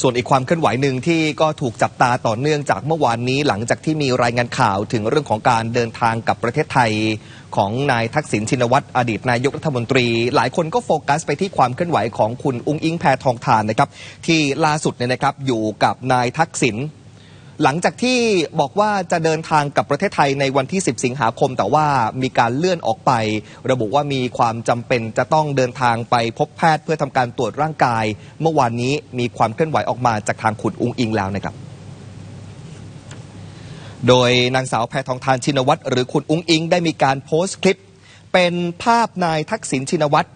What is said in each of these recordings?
ส่วนอีกความเคลื่อนไหวหนึ่งที่ก็ถูกจับตาต่อเนื่องจากเมื่อวานนี้หลังจากที่มีรายงานข่าวถึงเรื่องของการเดินทางกับประเทศไทย ของนายทักษิณชินวัตรอดีตนายกรัฐมนตรี หลายคนก็โฟกัสไปที่ความเคลื่อนไหวของคุณอุ้งอิงแพทองทานนะครับที่ล่าสุดเนี่ยนะครับอยู่กับนายทักษิณ หลังจากที่บอกว่าจะเดินทางกับประเทศไทยในวันที่ 10 สิงหาคม แต่ว่ามีการเลื่อนออกไป ระบุว่ามีความจำเป็นจะต้องเดินทางไปพบแพทย์เพื่อทำการตรวจร่างกาย เมื่อวานนี้มีความเคลื่อนไหวออกมาจากทางขุนอุงอิงแล้วนะครับโดยนางสาวแพทองทานชินวัตรหรือคุณอุ้งอิงได้มีการโพสต์คลิป เป็นภาพนายทักษิณชินวัตร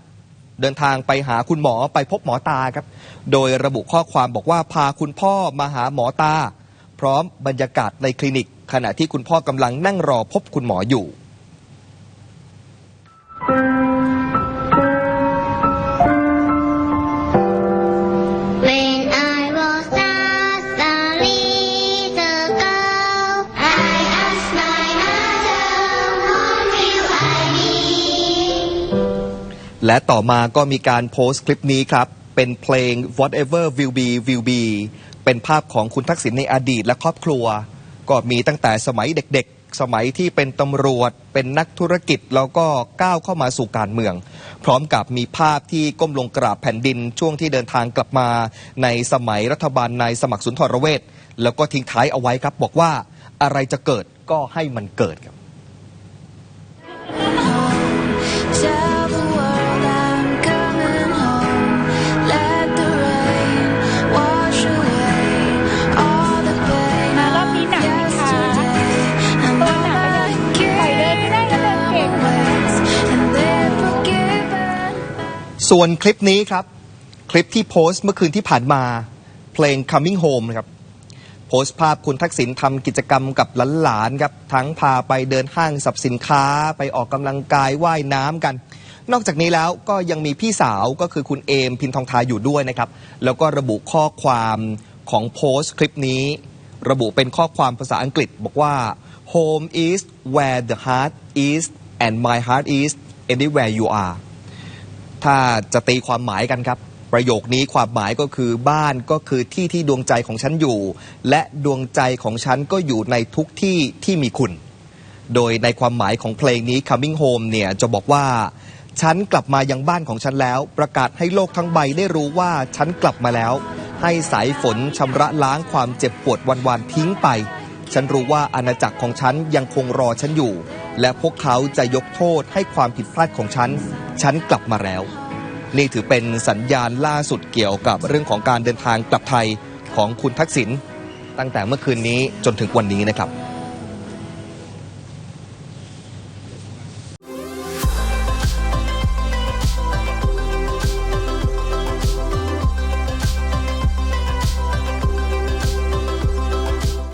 เดินทางไปหาคุณหมอไปพบหมอตาครับ โดยระบุข้อความบอกว่าพาคุณพ่อมาหาหมอตา พร้อมบรรยากาศในคลินิก ขณะที่คุณพ่อกำลังนั่งรอพบคุณหมออยู่ When I was just a little girl, I asked my mother, Whom will I be? และต่อมาก็มีการโพสต์คลิปนี้ครับ เป็นเพลง whatever will be will be เป็นภาพของคุณทักษิณในอดีตและครอบครัว ก็มีตั้งแต่สมัยเด็กๆ สมัยที่เป็นตำรวจ เป็นนักธุรกิจแล้วก็ก้าวเข้ามาสู่การเมือง พร้อมกับมีภาพที่ก้มลงกราบแผ่นดินช่วงที่เดินทางกลับมา ในสมัยรัฐบาลนายสมัครสุนทรเวชแล้วก็ทิ้งท้ายเอาไว้ครับ บอกว่าอะไรจะเกิดก็ให้มันเกิดครับ ส่วนคลิปนี้ครับ คลิปที่โพสต์เมื่อคืนที่ผ่านมาเพลง coming home นะครับโพสต์ภาพคุณทักษิณทำกิจกรรมกับหลานๆครับ ทั้งพาไปเดินห้างสรรพสินค้าไปออกกำลังกายว่ายน้ำกัน นอกจากนี้แล้วก็ยังมีพี่สาวก็คือคุณเอมพินทองทาอยู่ด้วยนะครับ แล้วก็ระบุข้อความของโพสต์คลิปนี้ ระบุเป็นข้อความภาษาอังกฤษบอกว่า home is where the heart is and my heart is anywhere you are ถ้าจะตีความหมายกันครับ ประโยคนี้ความหมายก็คือบ้านก็คือที่ที่ดวงใจของฉันอยู่ และดวงใจของฉันก็อยู่ในทุกที่ที่มีคุณ โดยในความหมายของเพลงนี้ Coming Home เนี่ยจะบอกว่า ฉันกลับมายังบ้านของฉันแล้ว ประกาศให้โลกทั้งใบได้รู้ว่าฉันกลับมาแล้ว ให้สายฝนชำระล้างความเจ็บปวดวันๆทิ้งไป ฉันรู้ว่าอาณาจักรของฉันยังคงรอฉันอยู่ และพวกเขาจะยกโทษให้ความผิดพลาดของฉัน ฉันกลับมาแล้ว นี่ถือเป็นสัญญาณล่าสุดเกี่ยวกับเรื่องของการเดินทางกลับไทยของคุณทักษิณตั้งแต่เมื่อคืนนี้จนถึงวันนี้นะครับ